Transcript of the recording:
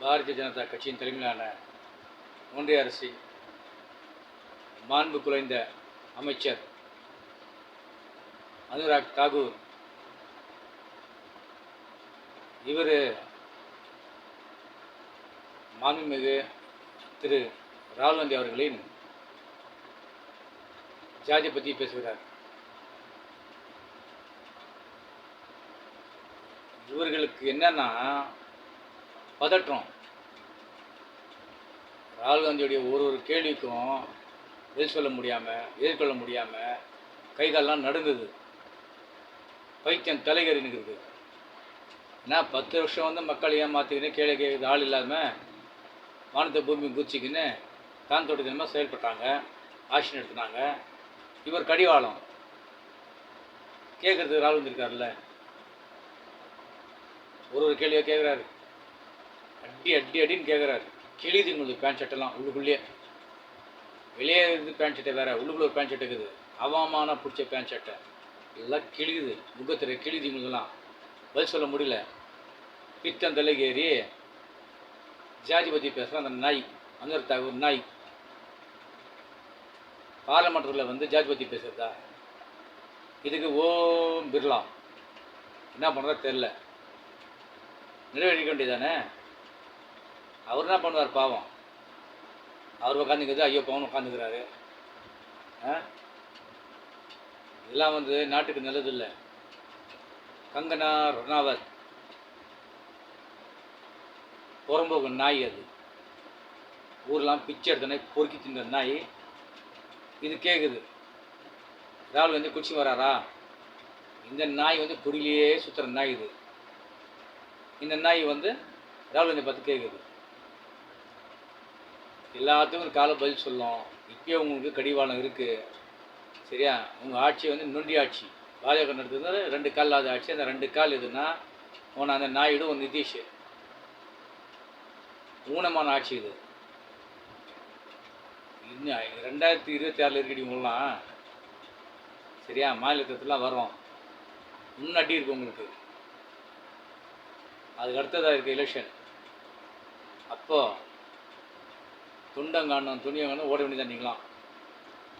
பாரதிய ஜனதா கட்சியின் தலைமையிலான ஒன்றிய அரசு மாண்பு குலைந்த அமைச்சர் அனுராக் தாகூர். இவர் மாண்புமிகு திரு ராகுல் காந்தி அவர்களின் ஜாதி பற்றி பேசுகிறார். இவர்களுக்கு என்னன்னா பதற்றம். ராகுல் காந்தியுடைய ஒரு ஒரு கேள்விக்கும் எதிர் சொல்ல முடியாமல் எதிர்கொள்ள முடியாமல் கை நடந்தது நடுங்குது. பைத்தியம் தலைகறினுக்குது ஏன்னா பத்து வருஷம் வந்து மக்கள் ஏமாற்றிக்கின்னு கேள்வி கேட்குறது ஆள் இல்லாமல் வானத்தை பூமி குச்சிக்கின்னு தான் தொட்டுத்தனமாக செயல்பட்டாங்க ஆக்ஷன் எடுத்துனாங்க. இவர் கடிவாளம். கேட்குறதுக்கு ராகுல் வந்திருக்காருல்ல. ஒரு ஒரு கேள்வியாக கேட்குறாரு. அடி அடி அடின்னு கேட்குறாரு கிழிது உங்களுக்கு பேண்ட் ஷர்ட்டெல்லாம் உள்ளுக்குள்ளேயே வெளியே இருந்து பேண்ட் ஷர்ட்டை வேற உள்ளுக்குள்ள ஒரு பேண்ட் ஷர்ட் இருக்குது. அவமான பிடிச்ச பேண்ட் ஷர்ட்டை எல்லாம் கிழியுது முகத்தில் கிழிது உங்களுக்குலாம் பதில் சொல்ல முடியல. பித்தம் தலைக்கு ஏறி ஜாதி பற்றி பேசுகிற அந்த நாய் அந்த ஒரு நாய். பார்லமெண்ட்டில் வந்து ஜாதி பற்றி பேசுகிறதா இதுக்கு ஓம் பிர்லா. என்ன பண்ணுறதா தெரில நிறைவேற்றிக்க வேண்டியதானே அவர் என்ன பண்ணுவார் பாவம். அவர் உட்காந்துக்கிறது ஐயோ பவன் உட்காந்துக்கிறாரு ஆ? இதெல்லாம் வந்து நாட்டுக்கு நல்லது இல்லை கங்கனா ரணாவத். புறம்போக்கு நாய் அது. ஊரெலாம் பிச்சை எடுத்தனே பொறுக்கி தின்ற நாய். இது கேட்குது ராகுல் வந்து குடிச்சு வராரா? இந்த நாய் வந்து குடியிலேயே சுற்றுற நாய் இது. இந்த நாய் வந்து ராகுல் வந்து பார்த்து கேட்குது எல்லாத்துக்கும் கால பதில் சொல்லும் இப்போயே உங்களுக்கு கடிவாளம் இருக்குது சரியா? உங்கள் ஆட்சி வந்து நொண்டி ஆட்சி. பாஜக நடத்துறது ரெண்டு கால் இல்லாத ஆட்சி. அந்த ரெண்டு கால் எதுனா உன அந்த நாயுடு ஒரு நிதிஷ். ஊனமான ஆட்சி இது. இன்னும் ரெண்டாயிரத்தி இருபத்தி ஆறில் இருக்கிறவங்களாம் சரியா? மாநிலத்திலாம் வரும் முன்னாடி இருக்கு உங்களுக்கு. அதுக்கு அடுத்ததாக இருக்குது எலெக்ஷன் அப்போது துண்டங்காணும் துணியங்காணும் ஓட வேண்டியதான் நீங்களாம்.